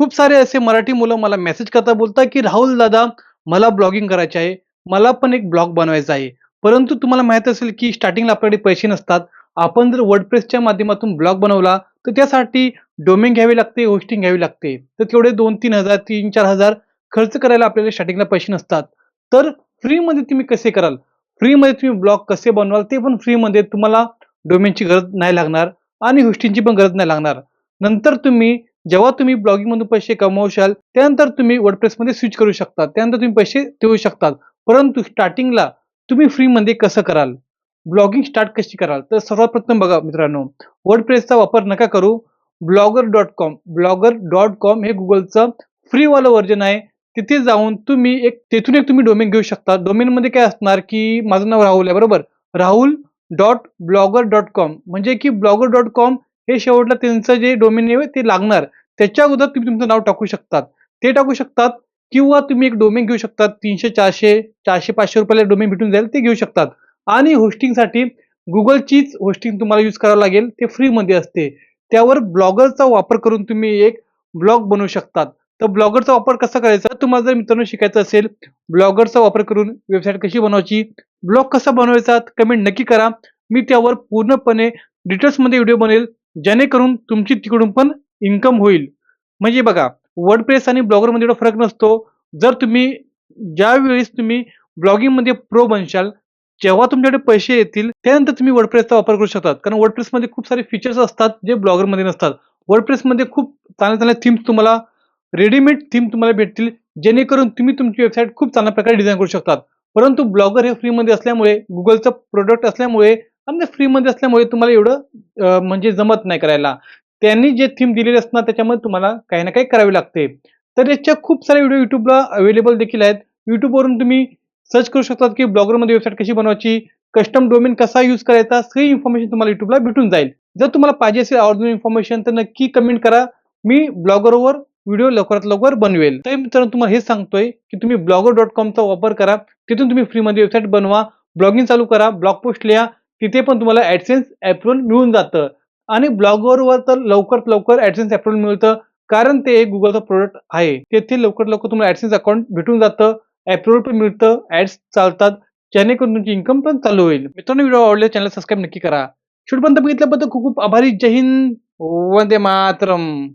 खूप सारे असे मराठी मुलं मला मेसेज करता बोलतात, की "राहुल दादा, मला ब्लॉगिंग करायचे आहे. मला पण एक ब्लॉग बनवायचा आहे." परंतु तुम्हाला माहीत असेल, की स्टार्टिंगला आपल्याकडे पैसे नसतात. आपण जर वर्डप्रेसच्या माध्यमातून ब्लॉग बनवला, तर त्यासाठी डोमेन घ्यावी लागते, होस्टिंग घ्यावी लागते. तर तेवढे 2-3000 3-4000 खर्च करायला आपल्याला स्टार्टिंगला पैसे नसतात. तर फ्रीमध्ये तुम्ही कसे कराल? फ्रीमध्ये तुम्ही ब्लॉग कसे बनवाल? ते पण फ्रीमध्ये तुम्हाला डोमेनची गरज नाही लागणार आणि होस्टिंगची पण गरज नाही लागणार. नंतर तुम्ही जेव्हा तुम्ही ब्लॉगिंगमधून पैसे कमवशाल, त्यानंतर तुम्ही वर्डप्रेसमध्ये स्विच करू शकता. त्यानंतर तुम्ही पैसे देऊ शकतात. परंतु स्टार्टिंगला तुम्ही फ्रीमध्ये कसं कराल? ब्लॉगिंग स्टार्ट कशी कराल? तर सर्वात प्रथम बघा मित्रांनो, वर्डप्रेसचा वापर नका करू. Blogger dot com blogger dot com हे गुगलचं फ्रीवालं व्हर्जन आहे. तिथे जाऊन तुम्ही एक तिथून एक तुम्ही डोमेन घेऊ शकता. डोमेनमध्ये काय असणार, की माझं नाव राहुल आहे बरोबर. Rahul dot blogger dot com म्हणजे की ब्लॉगर डॉट कॉम हे शेवटला त्यांचं जे डोमेन आहे ते लागणार. त्याच्या अगोदर तुम्ही तुमचं नाव टाकू शकतात. ते टाकू शकतात किंवा तुम्ही एक डोमेन घेऊ शकतात. तीनशे चारशे चारशे पाचशे रुपयाला डोमेन भेटून जाईल ते घेऊ शकतात. आणि होस्टिंगसाठी गुगलचीच होस्टिंग तुम्हाला यूज करावं लागेल. ते फ्रीमध्ये असते. त्यावर ब्लॉगरचा वापर करून तुम्ही एक ब्लॉग बनवू शकतात. तर ब्लॉगरचा वापर कसा करायचा? तुम्हाला जर मित्रांनो शिकायचं असेल, ब्लॉगरचा वापर करून वेबसाईट कशी बनवायची, ब्लॉग कसा बनवायचा, कमेंट नक्की करा. मी त्यावर पूर्णपणे डिटेल्समध्ये व्हिडिओ बनेल जेणेकरून तुमची तिकडून पण इन्कम होईल. म्हणजे बघा, WordPress आणि ब्लॉगरमध्ये एवढा फरक नसतो. जर तुम्ही ज्यावेळेस तुम्ही ब्लॉगिंगमध्ये प्रो बनशाल, जेव्हा तुमच्याकडे पैसे येतील, त्यानंतर तुम्ही वर्डप्रेसचा वापर करू शकतात. कारण वर्डप्रेसमध्ये खूप सारे फीचर्स असतात, जे ब्लॉगरमध्ये नसतात. वर्डप्रेसमध्ये खूप चांगल्या-चांगल्या थीम्स तुम्हाला रेडीमेड थीम तुम्हाला भेटतील, जेणेकरून तुम्ही तुमची वेबसाईट खूप चांगल्या प्रकारे डिझाईन करू शकतात. परंतु ब्लॉगर हे फ्रीमध्ये असल्यामुळे, गुगलचं प्रोडक्ट असल्यामुळे आणि फ्रीमध्ये असल्यामुळे तुम्हाला एवढं म्हणजे जमत नाही करायला. त्यांनी जे थीम दिलेले असणार त्याच्यामध्ये तुम्हाला काही ना काही करावी लागते. तर याच्या खूप सारे व्हिडिओ यूट्यूबला अवेलेबल देखील आहेत. YouTubeवरून तुम्ही सर्च करू शकतात, की ब्लॉगरमध्ये वेबसाईट कशी बनवायची, कस्टम डोमेन कसा यूज करायचा, सगळी इन्फॉर्मेशन तुम्हाला YouTubeला भेटून जाईल. जर तुम्हाला पाहिजे असेल ऑरिजिनल इन्फॉर्मेशन तर नक्की कमेंट करा. मी ब्लॉगरवर व्हिडिओ लवकरात लवकर बनवेल. तर मित्रांनो तुम्हाला हे सांगतोय, की तुम्ही ब्लॉगर डॉट कॉमचा वापर करा. तिथून तुम्ही फ्रीमध्ये वेबसाईट बनवा, ब्लॉगिंग चालू करा, ब्लॉग पोस्ट लिहा. तिथे पण तुम्हाला AdSense अप्रूव्हल मिळून जातं. आणि ब्लॉगरवर तर लवकरात लवकर AdSense अप्रूव्हल मिळतं. कारण ते एक गुगलचं प्रोडक्ट आहे. तेथे लवकरात लवकर तुम्हाला ऍडसेन्स अकाउंट भेटून जातं, अप्रूव्हल पण मिळतं, ॲड्स चालतात, जेणेकरून तुमची इन्कम पण चालू होईल. मित्रांनो व्हिडिओ आवडले चॅनल सबस्क्राईब नक्की करा. शेवटपर्यंत बघितल्याबद्दल खूप खूप आभारी. जय हिंद. वंदे मातरम.